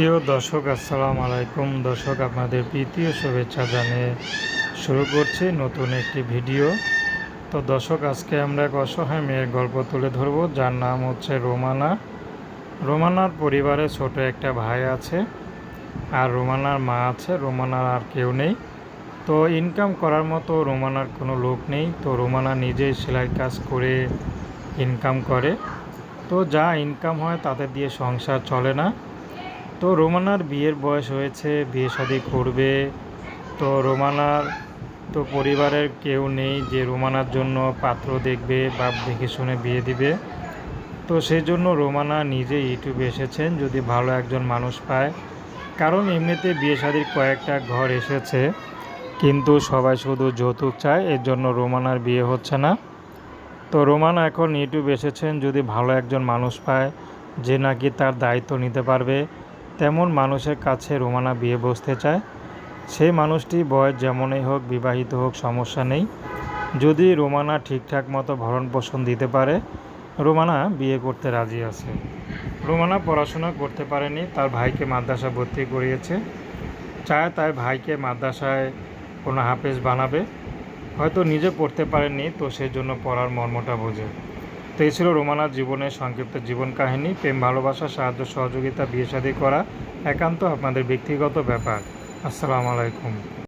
প্রিয় দর্শক, আসসালামু আলাইকুম। দর্শক, আপনাদের প্রীতি ও শুভেচ্ছা জানিয়ে শুরু করছি নতুন একটি ভিডিও। তো দর্শক, আজকে আমরা এক অসহায় মেয়ের গল্প তুলে ধরব, যার নাম হচ্ছে রোমানা। রোমানার পরিবারে ছোট একটা ভাই আছে আর রোমানার মা আছে, রোমানার আর কেউ নেই। তো ইনকাম করার মতো রোমানার কোনো লোক নেই। তো রোমানা নিজেই সেলাই কাজ করে ইনকাম করে। তো যা ইনকাম হয় তাতে দিয়ে সংসার চলে না। তো রোমানার বিয়ের বয়স হয়েছে, বিয়ে শাদি করবে। তো রোমানার তো পরিবারের কেউ নেই যে রোমানার জন্য পাত্র দেখবে বা দেখে শুনে বিয়ে দিবে। তো সেই জন্য রোমানা নিজে ইউটিউবে এসেছেন, যদি ভালো একজন মানুষ পায়। কারণ এমনিতে বিয়ে শাদির কয়েকটা ঘর এসেছে, কিন্তু সবাই শুধু যৌতুক চায়, এর জন্য রোমানার বিয়ে হচ্ছে না। তো রোমানা এখন ইউটিউব এসেছেন, যদি ভালো একজন মানুষ পায়, যে নাকি তার দায়িত্ব নিতে পারবে। তেমন মানুষের কাছে রোমানা বিয়ে বসতে চায়। সেই মানুষটি বয়স যেমনই হোক, বিবাহিত হোক, সমস্যা নেই। যদি রোমানা ঠিকঠাক মতো ভরণ পোষণ দিতে পারে, রোমানা বিয়ে করতে রাজি আছে। রোমানা পড়াশোনা করতে পারেনি, তার ভাইকে মাদ্রাসা ভর্তি করিয়েছে। চায় তার ভাইকে মাদ্রাসায় কোনো হাফেজ বানাবে। হয়তো নিজে পড়তে পারেননি, তো সেজন্য পড়ার মর্মটা বোঝে। তো এই ছিল রোমানার জীবনের সংক্ষিপ্ত জীবন কাহিনী। প্রেম, ভালোবাসা, সাহায্য, সহযোগিতা, বিয়ে শাদী করা একান্ত আপনাদের ব্যক্তিগত ব্যাপার। আসসালামু আলাইকুম।